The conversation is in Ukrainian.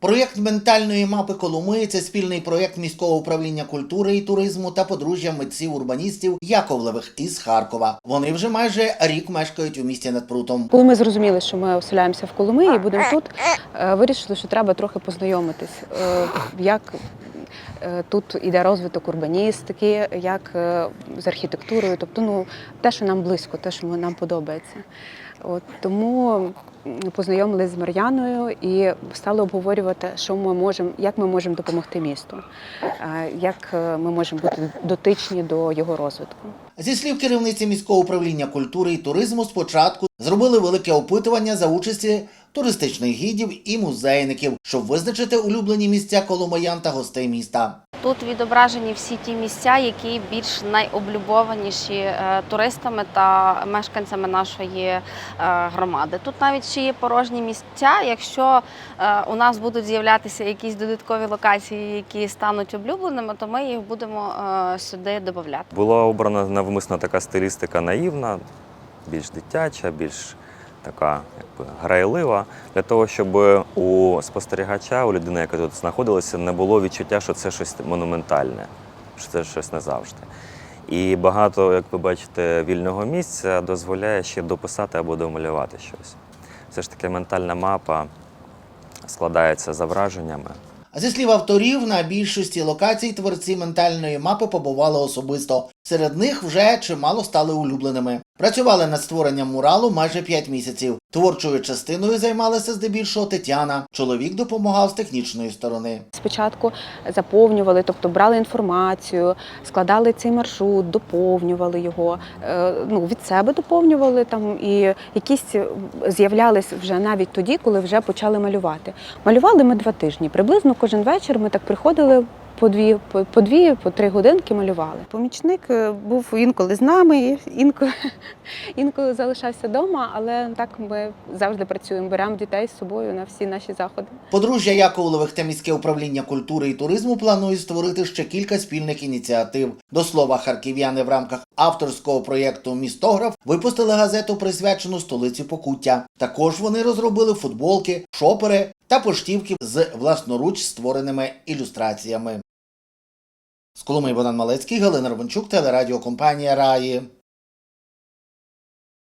Проєкт ментальної мапи Коломиї це спільний проєкт міського управління культури і туризму та подружжя митців урбаністів Яковлевих із Харкова. Вони вже майже рік мешкають у місті над прутом. Коли ми зрозуміли, що ми оселяємося в Коломиї і будемо тут, е, вирішили, що треба трохи познайомитись, е, як тут іде розвиток урбаністики, як е, з архітектурою, тобто ну, те, що нам близько, те, що нам подобається. От, тому познайомилися з Мар'яною і стали обговорювати, що ми можемо, як ми можемо допомогти місту, е, як е, ми можемо бути дотичні до його розвитку. Зі слів керівниці міського управління культури і туризму, спочатку зробили велике опитування за участі туристичних гідів і музейників, щоб визначити улюблені місця коломаян та гостей міста. Тут відображені всі ті місця, які більш найоблюбованіші е, туристами та мешканцями нашої е, громади. Тут навіть ще є порожні місця. Якщо е, у нас будуть з'являтися якісь додаткові локації, які стануть облюбленими, то ми їх будемо сюди додати. Була обрана навмисно така стилістика наївна, більш дитяча, більш така якби грайлива, для того, щоб у спостерігача, у людини, яка тут знаходилася, не було відчуття, що це щось монументальне, що це щось назавжди. І багато, як ви бачите, вільного місця дозволяє ще дописати або домалювати щось. Все ж таки ментальна мапа складається за враженнями. А зі слів авторів, на більшості локацій творці ментальної мапи побували особисто. Серед них вже чимало стали улюбленими. Працювали над створенням муралу майже 5 місяців. Творчою частиною займалася здебільшого Тетяна. Чоловік допомагав з технічної сторони. Спочатку заповнювали, тобто брали інформацію, складали цей маршрут, доповнювали його. е, Ну, від себе доповнювали там і якісь з'являлись вже навіть тоді, коли вже почали малювати. Малювали ми два тижні. Приблизно кожен вечір ми так приходили. По дві, по, по дві, по три годинки малювали. Помічник е, був інколи з нами, інколи, інколи залишався вдома, але так ми завжди працюємо, беремо дітей з собою на всі наші заходи. Подружжя Яковлевих та міське управління культури і туризму планують створити ще кілька спільних ініціатив. До слова, харків'яни в рамках авторського проєкту Містограф випустили газету, присвячену столиці Покуття. Також вони розробили футболки, шопери та поштівки з власноруч створеними ілюстраціями. З Коломиї Богдан Малецький, Галина Романчук, телерадіокомпанія Раї.